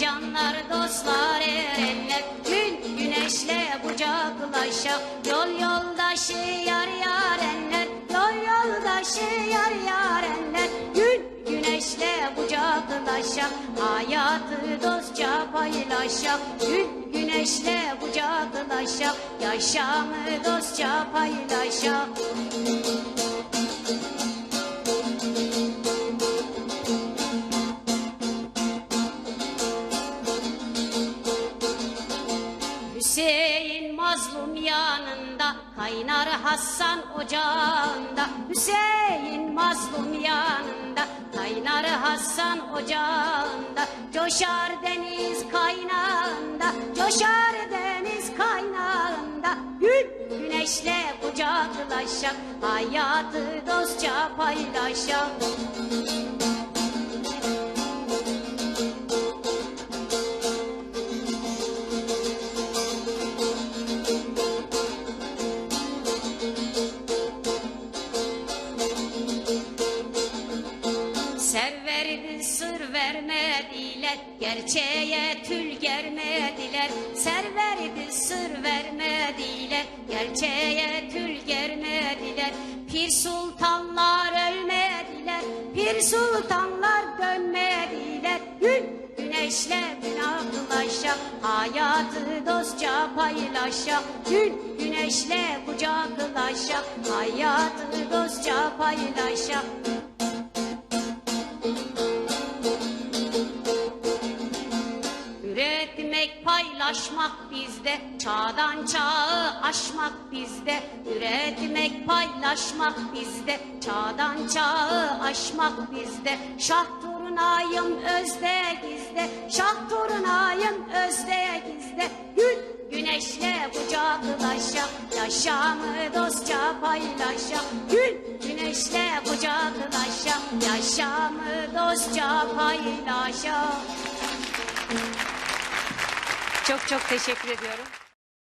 canlar dostlar erenler. Gün güneşle bucaklaşa. Yol yoldaşı yar yarenler Yol yoldaşı yar yarenler Gün güneşle bucaklaşa. Hayatı dostça paylaşa. Gün güneşle bucaklaşa. Yaşamı dostça paylaşa. Hüseyin mazlum yanında kaynar Hasan ocağında. Hüseyin mazlum yanında kaynar Hasan ocağında. Coşar deniz kaynağında coşar deniz kaynağında. Gün güneşle kucaklaşa hayatı dostça paylaşa Serverdi sır vermediler, gerçeğe tül germediler. Serverdi sır vermediler, gerçeğe tül germediler. Pir sultanlar ölmediler, pir sultanlar dönmediler. Gün güneşle günahlaşa, hayatı dostça paylaşa. Gün güneşle kucaklaşa, hayatı dostça paylaşa. Paylaşmak bizde, çağdan çağı aşmak bizde. Üretmek, paylaşmak bizde, çağdan çağı aşmak bizde. Şah torunayım özde gizde, şah torunayım özde gizde. Gün güneşle kucaklaşa, yaşamı dostça paylaşa. Gün güneşle kucaklaşa, yaşamı dostça paylaşa. Çok çok teşekkür ediyorum.